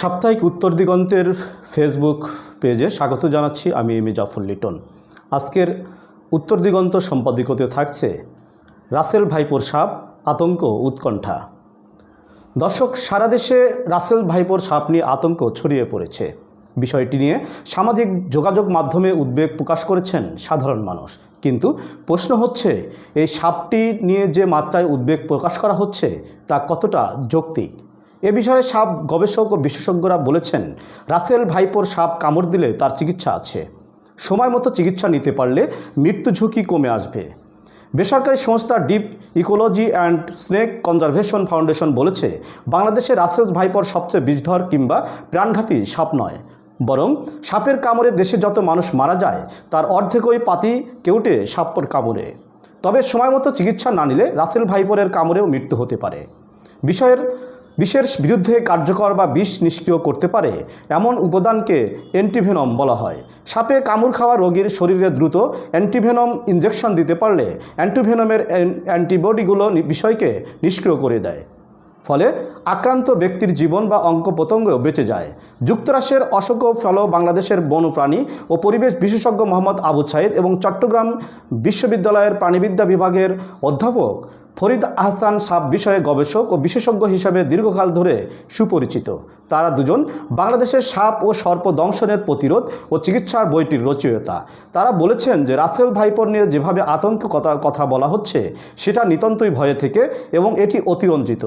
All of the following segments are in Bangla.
সাপ্তাহিক উত্তর দিগন্তের ফেসবুক পেজে স্বাগত জানাচ্ছি, আমি এম জাফর লিটন। আজকের উত্তর দিগন্ত সম্পাদকীয়তে থাকছে রাসেল ভাইপোর সাপ, আতঙ্ক উৎকণ্ঠা। দর্শক, সারা দেশে রাসেল ভাইপোর সাপ নিয়ে আতঙ্ক ছড়িয়ে পড়েছে। বিষয়টি নিয়ে সামাজিক যোগাযোগ মাধ্যমে উদ্বেগ প্রকাশ করেছেন সাধারণ মানুষ। কিন্তু প্রশ্ন হচ্ছে, এই সাপটি নিয়ে যে মাত্রায় উদ্বেগ প্রকাশ করা হচ্ছে, তা কতটা যৌক্তিক? এ বিষয়ে সাপ গবেষক ও বিশেষজ্ঞরা বলেছেন, রাসেল ভাইপোর সাপ কামড় দিলে তার চিকিৎসা আছে। সময় মতো চিকিৎসা নিতে পারলে মৃত্যু ঝুঁকি কমে আসবে। বেসরকারি সংস্থা Deep Ecology and Snake Conservation Foundation বলেছে, বাংলাদেশে রাসেলস ভাইপর সবচেয়ে বিষধর কিংবা প্রাণঘাতী সাপ নয়। বরং সাপের কামড়ে দেশে যত মানুষ মারা যায়, তার অর্ধেকই পাতি কেউটে সাপর কামড়ে। তবে সময় মতো চিকিৎসা না নিলে রাসেল ভাইপরের কামড়েও মৃত্যু হতে পারে। বিষয়ের বিষের বিরুদ্ধে কার্যকর বা বিষ নিষ্ক্রিয় করতে পারে, এমন উপাদানকে অ্যান্টিভেনম বলা হয়। সাপে কামড় খাওয়া রোগীর শরীরে দ্রুত অ্যান্টিভেনম ইনজেকশন দিতে পারলে অ্যান্টিভেনমের অ্যান্টিবডিগুলো বিষয়কে নিষ্ক্রিয় করে দেয়। ফলে আক্রান্ত ব্যক্তির জীবন বা অঙ্ক প্রত্যঙ্গ বেঁচে যায়। যুক্তরাষ্ট্রের অশোক ফল বাংলাদেশের বন্যপ্রাণী ও পরিবেশ বিশেষজ্ঞ মোহাম্মদ আবু সাইদ এবং চট্টগ্রাম বিশ্ববিদ্যালয়ের প্রাণীবিদ্যা বিভাগের অধ্যাপক ফরিদ আহসান সাপ বিষয়ে গবেষক ও বিশেষজ্ঞ হিসাবে দীর্ঘকাল ধরে সুপরিচিত। তারা দুজন বাংলাদেশের সাপ ও সর্প দংশনের প্রতিরোধ ও চিকিৎসার বইটির রচয়িতা। তারা বলেছেন যে রাসেল ভাইপর নিয়ে যেভাবে আতঙ্ক কথা বলা হচ্ছে, সেটা নিতান্তই ভয়ে থেকে এবং এটি অতিরঞ্জিত।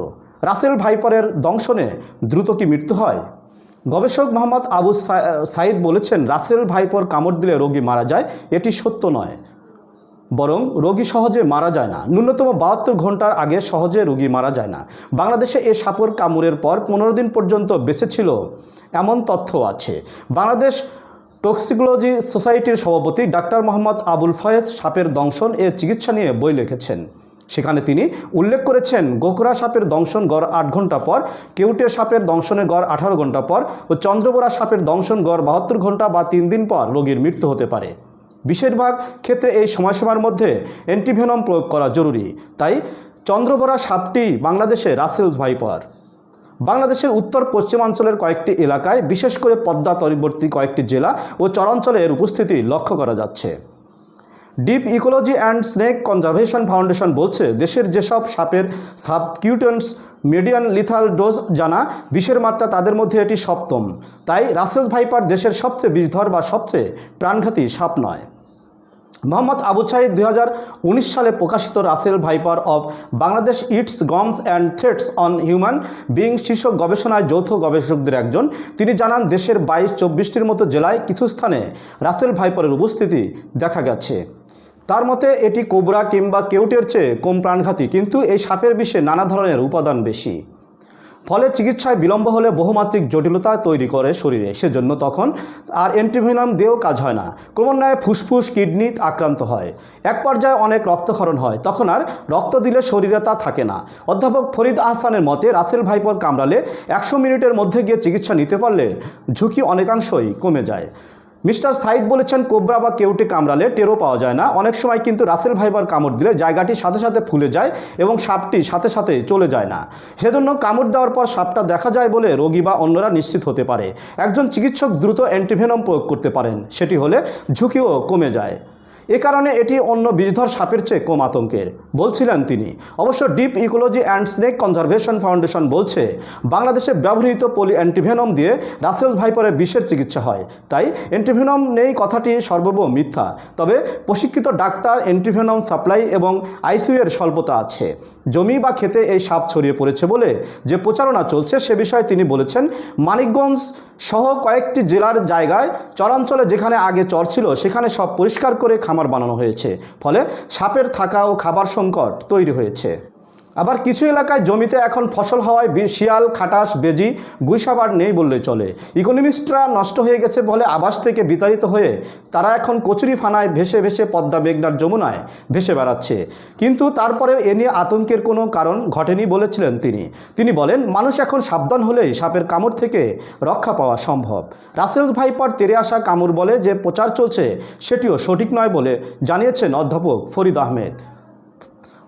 রাসেল ভাইপরের দংশনে দ্রুত কি মৃত্যু হয়? গবেষক মোহাম্মদ আবু সাইদ বলেছেন, রাসেল ভাইপর কামড় দিলে রোগী মারা যায়, এটি সত্য নয়। বরং রোগী সহজে মারা যায় না। ন্যূনতম বাহাত্তর ঘণ্টার আগে সহজে রোগী মারা যায় না। বাংলাদেশে এ সাপর কামড়ের পর পনেরো দিন পর্যন্ত বেঁচে ছিল এমন তথ্য আছে। বাংলাদেশ টক্সিকোলজি সোসাইটির সভাপতি ডাক্তার মোহাম্মদ আবুল ফয়েজ সাপের দংশন এর চিকিৎসা নিয়ে বই লিখেছেন। সেখানে তিনি উল্লেখ করেছেন, গোখরা সাপের দংশন গড় আট ঘণ্টা পর, কেউটে সাপের দংশনে গড় আঠারো ঘণ্টা পর ও চন্দ্রবোরা সাপের দংশন গড় বাহাত্তর ঘণ্টা বা তিন দিন পর রোগীর মৃত্যু হতে পারে। বেশিরভাগ ক্ষেত্রে এই সময়সীমার মধ্যে অ্যান্টিভেনম প্রয়োগ করা জরুরি। তাই চন্দ্রবরা সাপটি বাংলাদেশে রাসেলস ভাইপার। বাংলাদেশের উত্তর পশ্চিমাঞ্চলের কয়েকটি এলাকায় বিশেষ করে পদ্মা তরিবর্তী কয়েকটি জেলা ও চরাঞ্চলে এর উপস্থিতি লক্ষ্য করা যাচ্ছে। Deep Ecology and Snake Conservation Foundation বলছে, দেশের যেসব সাপের সাবকিউটেন্স মিডিয়ান লিথাল ডোজ জানা, বিষের মাত্রা তাদের মধ্যে এটি সপ্তম। তাই রাসেল ভাইপার দেশের সবচেয়ে বিষধর বা সবচেয়ে প্রাণঘাতী সাপ নয়। মোহাম্মদ আবু সাইদ দুই সালে প্রকাশিত Russell's viper of Bangladesh its, গমস and threats on human being শীর্ষক গবেষণায় যৌথ গবেষকদের একজন। তিনি জানান, দেশের বাইশ, চব্বিশটির মতো জেলায় কিছু স্থানে রাসেল ভাইপারের উপস্থিতি দেখা গেছে। তার মতে এটি কোবরা কিংবা কেউটের চেয়ে কম প্রাণঘাতী, কিন্তু এই সাপের বিষে নানা ধরনের উপাদান বেশি। ফলে চিকিৎসায় বিলম্ব হলে বহুমাত্রিক জটিলতা তৈরি করে শরীরে, সেজন্য তখন আর অ্যান্টিভেনাম দিয়েও কাজ হয় না। ক্রমান্বয়ে ফুসফুস, কিডনি আক্রান্ত হয়। এক পর্যায়ে অনেক রক্তক্ষরণ হয়, তখন আর রক্ত দিলে শরীরে তা থাকে না। অধ্যাপক ফরিদ আহসানের মতে রাসেল ভাইপর কামড়ালে একশো মিনিটের মধ্যে গিয়ে চিকিৎসা নিতে পারলে ঝুঁকি অনেকাংশই কমে যায়। মিস্টার সাইদ বলেছেন, কোবরা বা কেউটে কামড়ালে টেরও পাওয়া যায় না। অনেক সময় কিন্তু রাসেল ভাইবার কামড় দিলে জায়গাটি সাথে সাথে ফুলে যায় এবং সাপটি সাথে সাথে চলে যায় না। সেজন্য কামড় দেওয়ার পর সাপটা দেখা যায় বলে রোগী বা অন্যরা নিশ্চিত হতে পারে। একজন চিকিৎসক দ্রুত অ্যান্টিভেনম প্রয়োগ করতে পারেন, সেটি হলে ঝুঁকিও কমে যায়। এ কারণে এটি অন্য বিষধর সাপের চেয়ে কম আতঙ্কের, বলছিলেন তিনি। অবশ্য Deep Ecology and Snake Conservation Foundation বলছে, বাংলাদেশে ব্যবহৃত পলি অ্যান্টিভেনম দিয়ে রাসেল ভাইপারের বিষের চিকিৎসা হয়। তাই অ্যান্টিভেনম নেই কথাটি সর্বব মিথ্যা। তবে প্রশিক্ষিত ডাক্তার, অ্যান্টিভেনম সাপ্লাই এবং আইসিইউ এর স্বল্পতা আছে। জমি বা খেতে এই সাপ ছড়িয়ে পড়েছে বলে যে প্রচারণা চলছে সে বিষয়ে তিনি বলেছেন, মানিকগঞ্জ সহ কয়েকটি জেলার জায়গায় চরাঞ্চলে যেখানে আগে চর ছিল, সেখানে সব পরিষ্কার করে খামার বানানো হয়েছে। ফলে সাপের থাকা ও খাবার সংকট তৈরি হয়েছে। আবার কিছু এলাকায় জমিতে এখন ফসল হওয়ায় শিয়াল, খাটাস, বেজি, গুইসাবার নেই বললে চলে। ইকোনমিস্টরা নষ্ট হয়ে গেছে বলে আবাস থেকে বিতাড়িত হয়ে তারা এখন কচুরি ফানায় ভেসে ভেসে পদ্মা মেঘনার যমুনায় ভেসে বেড়াচ্ছে। কিন্তু তারপরে এ নিয়ে আতঙ্কের কোনো কারণ ঘটেনি বলেছিলেন তিনি। তিনি বলেন, মানুষ এখন সাবধান হলেই সাপের কামড় থেকে রক্ষা পাওয়া সম্ভব। রাসেল ভাইপার তেরে আসা কামড় বলে যে প্রচার চলছে, সেটিও সঠিক নয় বলে জানিয়েছেন অধ্যাপক ফরিদ আহমেদ।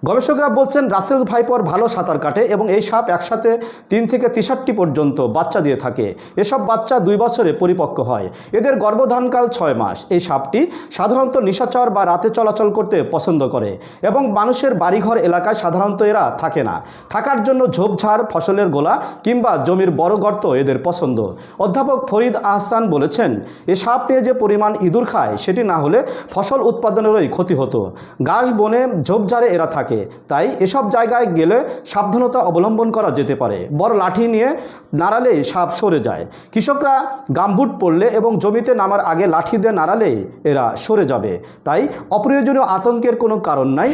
গবেষকরা বলছেন, রাসেল ভাইপর ভালো সাঁতার কাটে এবং এই সাপ একসাথে তিন থেকে তেষট্টি পর্যন্ত বাচ্চা দিয়ে থাকে। এসব বাচ্চা দুই বছরে পরিপক্ক হয়। এদের গর্ভধানকাল ছয় মাস। এই সাপটি সাধারণত নিশাচর বা রাতে চলাচল করতে পছন্দ করে এবং মানুষের বাড়িঘর এলাকায় সাধারণত এরা থাকে না। থাকার জন্য ঝোপঝাড়, ফসলের গোলা কিংবা জমির বড় গর্ত এদের পছন্দ। অধ্যাপক ফরিদ আহসান বলেছেন, এ সাপ নিয়ে যে পরিমাণ ইঁদুর খায়, সেটি না হলে ফসল উৎপাদনেরই ক্ষতি হতো। গাছ, বনে ঝোপঝাড়ে এরা থাকে। তাই এসব জায়গায় গেলে সাবধানতা অবলম্বন করা যেতে পারে। বড় লাঠি নিয়ে নাড়ালে সাপ সরে যায়। কৃষকরা গামবুট পড়লে এবং জমিতে নামার আগে লাঠি দিয়ে নাড়ালে এরা সরে যাবে। তাই অপ্রয়োজনীয় আতঙ্কের কোনো কারণ নাই।